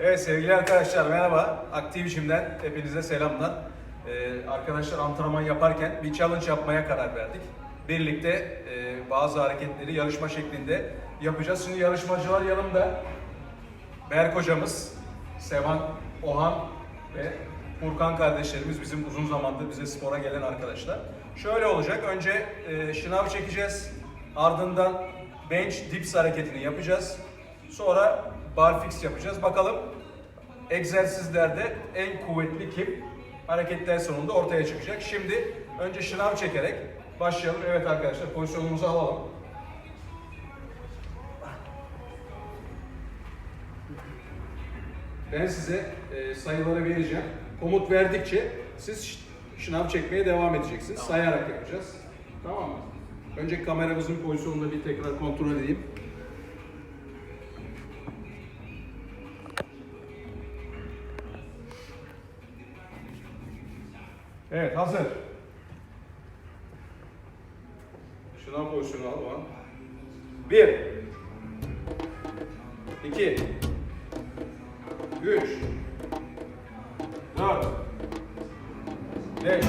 Evet sevgili arkadaşlar merhaba. Aktivişim'den hepinize selamlar. Ee, arkadaşlar antrenman yaparken bir challenge yapmaya karar verdik. Birlikte e, bazı hareketleri yarışma şeklinde yapacağız. Şimdi yarışmacılar yanımda. Berk hocamız, Sevan Ohan ve Furkan kardeşlerimiz bizim uzun zamandır bize spora gelen arkadaşlar. Şöyle olacak. Önce e, çekeceğiz. Ardından bench dips hareketini yapacağız. Sonra barfix yapacağız. Bakalım egzersizlerde en kuvvetli kim? Hareketler sonunda ortaya çıkacak. Şimdi önce şınav çekerek başlayalım. Evet arkadaşlar pozisyonumuzu alalım. Ben size e, sayıları vereceğim. Komut verdikçe siz şınav çekmeye devam edeceksiniz. Sayarak yapacağız. Tamam mı? Önce kameramızın pozisyonunu bir tekrar kontrol edeyim. Evet, hazır. Şınav pozisyonu al o an. Bir. İki. Üç. Dört. Beş.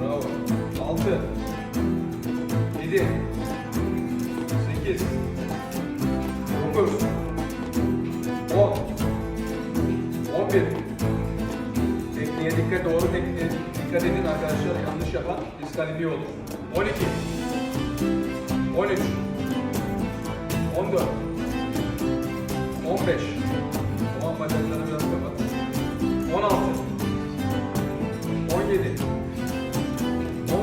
Bravo. Altı. Yedi. Sekiz. Dokuz. On. On bir. Tekniğe dikkat, doğru tekniğe dikkat edin arkadaşlar. Yanlış yapan diskalifiye olur. 12. 13. 14. 15. O an bacakları biraz kapat. 16. 17.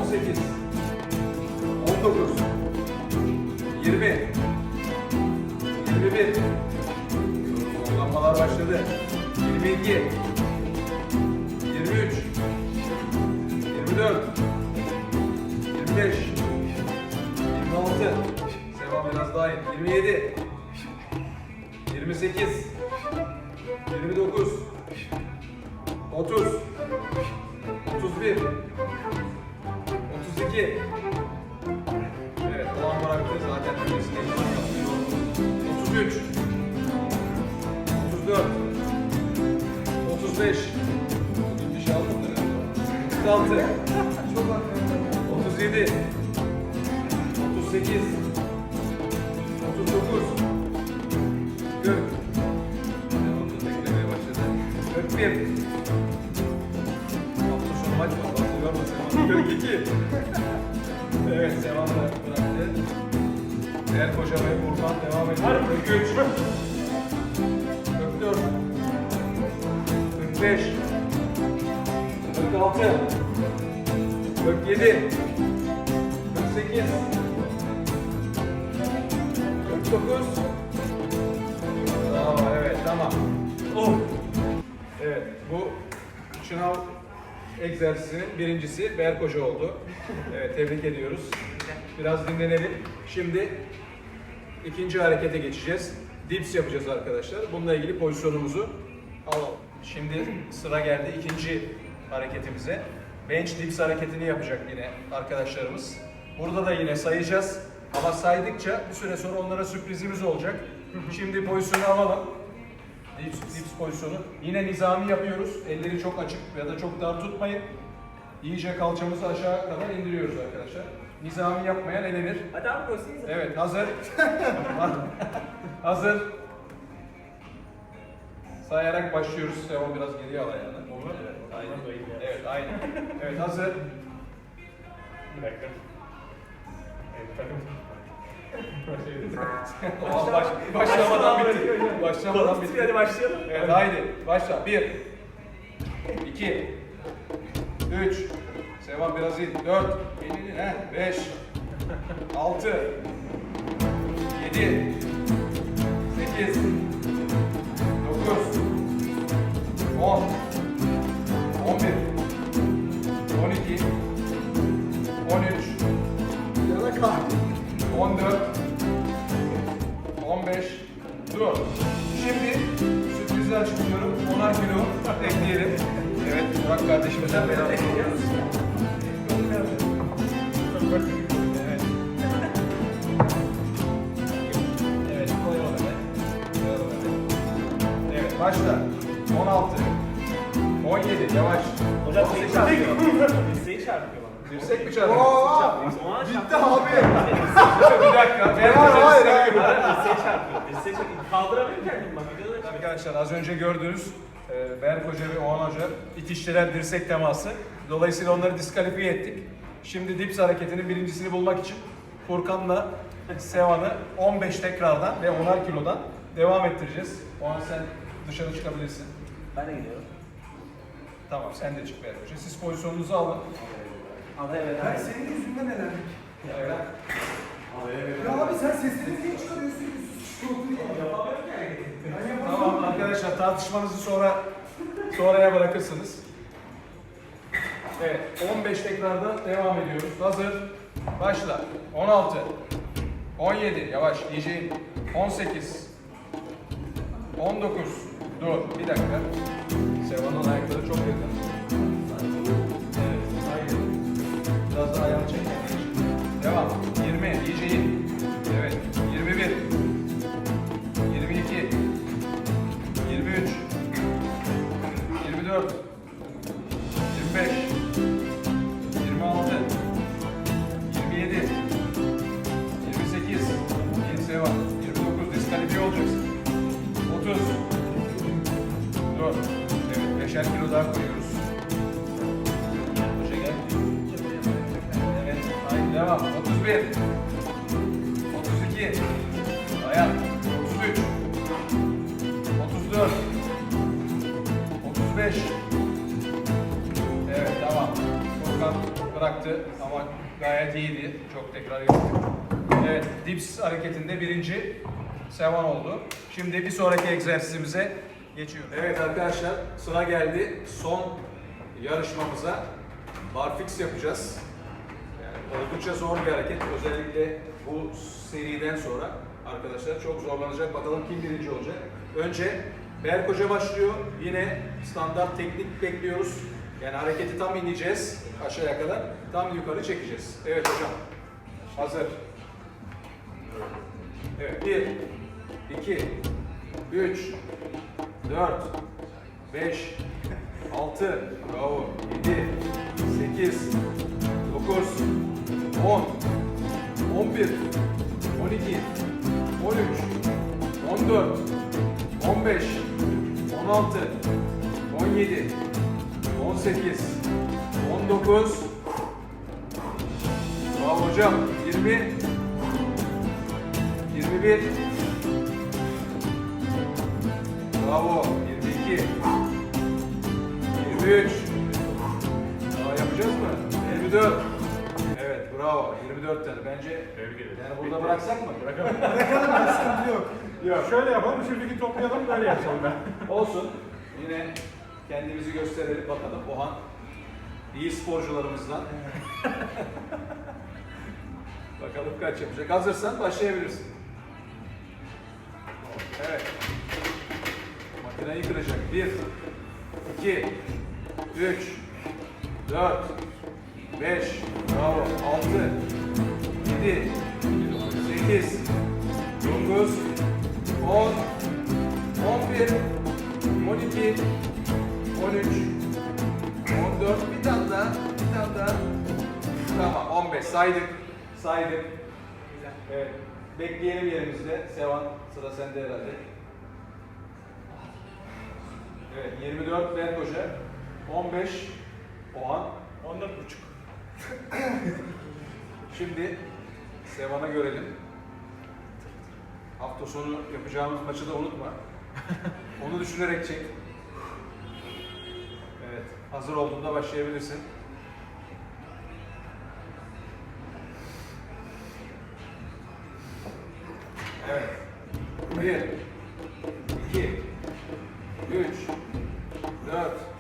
18. 19. 20. 21. Kullanmalar başladı. 22. 25. 26. Sevam biraz daha iyi. 27. 28. 29. 30. 31. 32. Evet, o an bıraktı zaten öncesinde yapıyor. 33. 34. 35. Bugün bir şey aldım da. 36. 37. 38. 39. 40. Devamlı beklemeye başladı. 41. Hafta sonu maç var. Bak görme sen. 42. Evet, devamlı bıraktı. Değer Koca ve Burhan devam ediyor. 43. 44. 45. 46. 47. 48. 49. Bravo, evet, tamam. Oh. Evet, bu şınav egzersizinin birincisi Berk Hoca oldu. Evet, tebrik ediyoruz. Biraz dinlenelim. Şimdi ikinci harekete geçeceğiz. Dips yapacağız arkadaşlar. Bununla ilgili pozisyonumuzu alalım. Şimdi sıra geldi ikinci hareketimize. Bench dips hareketini yapacak yine arkadaşlarımız. Burada da yine sayacağız. Ama saydıkça bir süre sonra onlara sürprizimiz olacak. Şimdi pozisyonu alalım. Dips, dips pozisyonu. Yine nizami yapıyoruz. Elleri çok açık ya da çok dar tutmayın. İyice kalçamızı aşağı kadar indiriyoruz arkadaşlar. Nizami yapmayan elenir. Hadi abi koşsanıza. Evet hazır. hazır. Sayarak başlıyoruz. Sevan biraz geriye al ayağını. Olur. Evet, aynen. Evet, aynen. Evet, hazır. Bir dakika. Aa, baş, başlamadan bitti. Başlamadan bitti. Hadi başlayalım. Evet, haydi. Başla. Bir. iki, Üç. Sevan biraz in. Dört. Elini. Heh. Beş. Altı. Yedi. Sekiz. Dokuz. On. On bir. On iki. On üç. Yana kal. On dört. On beş. Dur. Şimdi sürprizi açıklıyorum. Onar kilo ekleyelim. Evet, Burak kardeşimizden beraber. Evet. Evet, koyalım hemen. Koyalım hemen. Evet, baş. Başla. 16. 17. Yavaş. Hocam 18. dirseği çarpıyor. Dirseği çarpıyor bana. Dirsek mi çarpıyor? Ona Bitti abi. bir dakika. Ben Hayır, hayır, dirsek- hayır. Dirseği çarpıyor. Dirseği çarpıyor. Kaldıramıyorum kendimi bak. Videoda da çıkıyor. Arkadaşlar az önce gördüğünüz e, Berk Hoca ve Oğan Hoca itiştiler dirsek teması. Dolayısıyla onları diskalifiye ettik. Şimdi dips hareketinin birincisini bulmak için Furkan'la Sevan'ı 15 tekrardan ve 10'ar kilodan devam ettireceğiz. Oğan sen dışarı çıkabilirsin. Ben de gidiyorum. Tamam sen de çık Berk Hoca. Siz pozisyonunuzu alın. Evet. Ben senin yüzünden elendik. Evet. Ya abi sen sesleri niye çıkarıyorsun? Tamam arkadaşlar tartışmanızı sonra sonraya bırakırsınız. Evet 15 tekrarda devam ediyoruz. Hazır. Başla. 16 17 yavaş diyeceğim. 18 19 Dur bir dakika. Seva'nın ayakları çok yakın. Biraz daha ayağını çek. Devam. 20 diyeceğim. Evet. 21 22 23 24 25 26 27 28 Yeni var. 29 diskalifiye olacaksın. 30 Dur. Evet, 5'er kilo daha koyuyoruz. 31 32 Dayan. 33 34 35 Evet tamam. Furkan bıraktı ama gayet iyiydi. Çok tekrar yaptık. Evet dips hareketinde birinci Sevan oldu. Şimdi bir sonraki egzersizimize geçiyoruz. Evet arkadaşlar sıra geldi. Son yarışmamıza barfix yapacağız. Oldukça zor bir hareket. Özellikle bu seriden sonra arkadaşlar çok zorlanacak. Bakalım kim birinci olacak. Önce Berk Hoca başlıyor. Yine standart teknik bekliyoruz. Yani hareketi tam ineceğiz aşağıya kadar. Tam yukarı çekeceğiz. Evet hocam. Hazır. Evet. 1, 2, 3, 4, 5, 6, bravo, 7, 8, 9, 10, 11, 12, 13, 14, 15, 16, 17, 18, 19, Bravo hocam, 20, 21, Bravo, 22, 23, daha yapacağız mı? 24, Evet, bravo, 24 tane. Bence Tebrik ederim. yani burada bıraksak mı? Bırakalım. Bırakalım bir sıkıntı yok. Yok. Şöyle yapalım, şuradaki toplayalım, böyle yapalım ben. Olsun. Yine kendimizi gösterelim bakalım. Ohan iyi sporcularımızdan. bakalım kaç yapacak. Hazırsan başlayabilirsin. Evet. Makineyi kıracak. 1, 2, 3, 4, 5, bravo, 6, 7, 8, 9, 10, 11, 12, 13, 14, bir tane daha, bir tane daha. Tamam, 15 saydık, saydık. Evet, bekleyelim yerimizde. Sevan, sıra sende herhalde. Evet, 24 Berk Hoca, 15 Ohan. 14 buçuk. Şimdi Sevan'a görelim. Hafta sonu yapacağımız maçı da unutma. Onu düşünerek çek. Evet, hazır olduğunda başlayabilirsin. Evet. Bir, iki, üç, dört,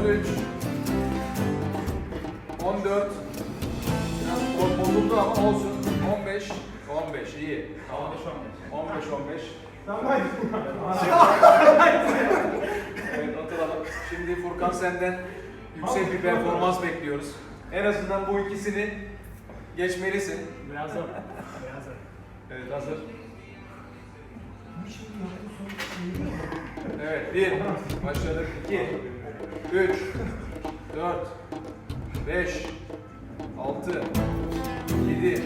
13 14 Biraz bozuldu ama olsun 15 15 iyi. Tamam. 15 15. 15 Tamam. evet atalım. Şimdi Furkan senden yüksek bir performans bekliyoruz. En azından bu ikisini geçmelisin. Biraz zor. Evet hazır. Evet bir. Başladık. İki. Üç. Dört. Beş. Altı. Yedi.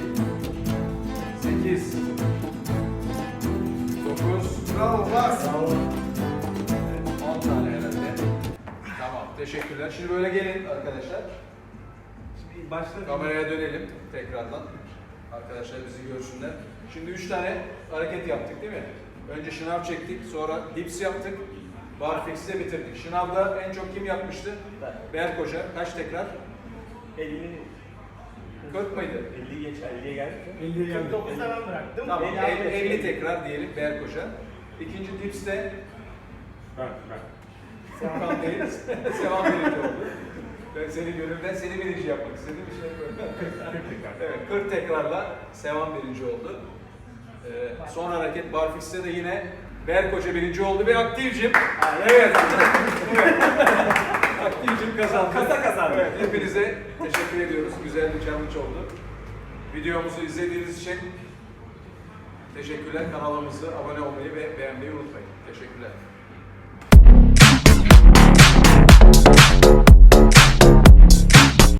Sekiz. Dokuz. Bravo bas. 10 tane herhalde. Tamam, teşekkürler. Şimdi böyle gelin arkadaşlar. Şimdi başla. Kameraya dönelim tekrardan. Arkadaşlar bizi görsünler. Şimdi 3 tane hareket yaptık değil mi? Önce şınav çektik, sonra dips yaptık. Barfix'le bitirdik. Şınavda en çok kim yapmıştı? Berk Hoca. Kaç tekrar? 50 40 mıydı? 50 geç 50'ye geldik. 50'ye geldik. 49'da ben bıraktım. Tamam, 50 50, 50 tekrar diyelim Berk Hoca. İkinci dipste Bak bak. Furkan değil, Sevan birinci oldu. Ben seni gönülden seni birinci yapmak istedim. İşte böyle. evet, 40 tekrarla Sevan birinci oldu. Ee, son hareket Barfix'te de yine Berk Hoca birinci oldu ve Aktivcim. Evet. evet. Aktivcim kazandı. Kasa kazandı. Evet, hepinize teşekkür ediyoruz. Güzel bir challenge oldu. Videomuzu izlediğiniz için teşekkürler. Kanalımızı abone olmayı ve beğenmeyi unutmayın. Teşekkürler.